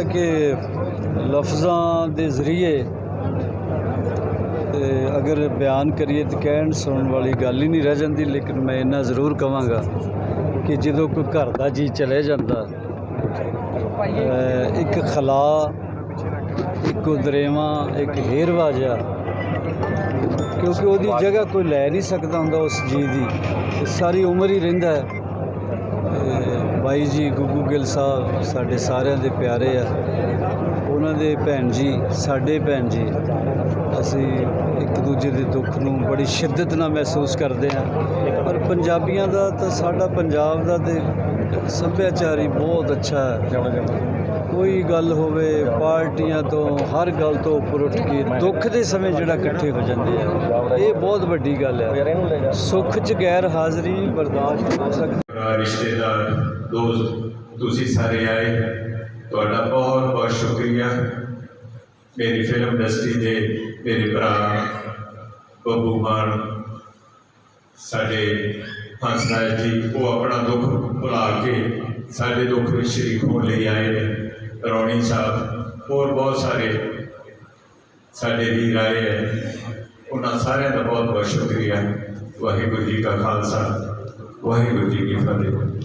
ਹੈ ਕਿ ਲਫ਼ਜ਼ਾਂ ਦੇ ਜ਼ਰੀਏ ਤੇ ਅਗਰ ਬਿਆਨ ਕਰੀਏ ਤਾਂ ਕਹਿਣ ਸੁਣਨ ਵਾਲੀ ਗੱਲ ਹੀ ਨਹੀਂ ਰਹਿ ਜਾਂਦੀ, ਲੇਕਿਨ ਮੈਂ ਇੰਨਾ ਜ਼ਰੂਰ ਕਹਾਂਗਾ ਕਿ ਜਦੋਂ ਕੋਈ ਘਰ ਦਾ ਜੀ ਚਲੇ ਜਾਂਦਾ ਇੱਕ ਖਲਾ, ਇੱਕ ਦਰੇਵਾ ਇੱਕ ਹੇਰਵਾ ਜਿਹਾ, ਕਿਉਂਕਿ ਉਹਦੀ ਜਗ੍ਹਾ ਕੋਈ ਲੈ ਨਹੀਂ ਸਕਦਾ ਹੁੰਦਾ ਉਸ ਜੀ ਦੀ। ਸਾਰੀ ਉਮਰ ਹੀ ਰਹਿੰਦਾ ਹੈ। ਬਾਈ ਜੀ, ਗੁੱਗੂ ਗਿੱਲ ਸਾਹਿਬ, ਸਾਡੇ ਸਾਰਿਆਂ ਦੇ ਪਿਆਰੇ ਆ। ਉਹਨਾਂ ਦੇ ਭੈਣ ਜੀ, ਸਾਡੇ ਭੈਣ ਜੀ, ਅਸੀਂ ਇੱਕ ਦੂਜੇ ਦੇ ਦੁੱਖ ਨੂੰ ਬੜੀ ਸ਼ਿੱਦਤ ਨਾਲ ਮਹਿਸੂਸ ਕਰਦੇ ਹਾਂ। ਪਰ ਪੰਜਾਬੀਆਂ ਦਾ ਤਾਂ ਸਾਡਾ ਪੰਜਾਬ ਦਾ ਤੇ ਸੱਭਿਆਚਾਰ ਹੀ ਬਹੁਤ ਅੱਛਾ ਹੈ। ਕੋਈ ਗੱਲ ਹੋਵੇ ਪਾਰਟੀਆਂ ਤੋਂ ਹਰ ਗੱਲ ਤੋਂ ਉੱਪਰ ਉੱਠ ਕੇ ਦੁੱਖ ਦੇ ਸਮੇਂ ਜਿਹੜਾ ਇਕੱਠੇ ਹੋ ਜਾਂਦੇ ਆ ਇਹ ਬਹੁਤ ਵੱਡੀ ਗੱਲ ਹੈ। ਸੁੱਖ 'ਚ ਗੈਰ ਹਾਜ਼ਰੀ ਬਰਦਾਸ਼ਤ ਹੋ ਸਕਦੀ। ਭਰਾ, ਰਿਸ਼ਤੇਦਾਰ ਦੋਸਤ ਤੁਸੀਂ ਸਾਰੇ ਆਏ ਤੁਹਾਡਾ ਬਹੁਤ ਬਹੁਤ ਸ਼ੁਕਰੀਆ। ਮੇਰੀ ਫਿਲਮ ਇੰਡਸਟਰੀ ਦੇ ਮੇਰੇ ਭਰਾ ਬੱਬੂ ਮਾਨ ਸਾਡੇ ਹੰਸਰਾਜ ਜੀ, ਉਹ ਆਪਣਾ ਦੁੱਖ ਭੁਲਾ ਕੇ ਸਾਡੇ ਦੁੱਖ ਵਿੱਚ ਸ਼ਰੀਕ ਹੋਣ ਲਈ ਆਏ ਨੇ, ਰੌਣੀ ਸਾਹਿਬ, ਹੋਰ ਬਹੁਤ ਸਾਰੇ ਸਾਡੇ ਵੀਰ ਆਏ ਹੈ ਉਹਨਾਂ ਸਾਰਿਆਂ ਦਾ ਬਹੁਤ ਬਹੁਤ ਸ਼ੁਕਰੀਆ। ਵਾਹਿਗੁਰੂ ਜੀ ਕਾ ਖਾਲਸਾ, ਵਾਹਿਗੁਰੂ ਜੀ ਕੀ ਫਤਿਹ।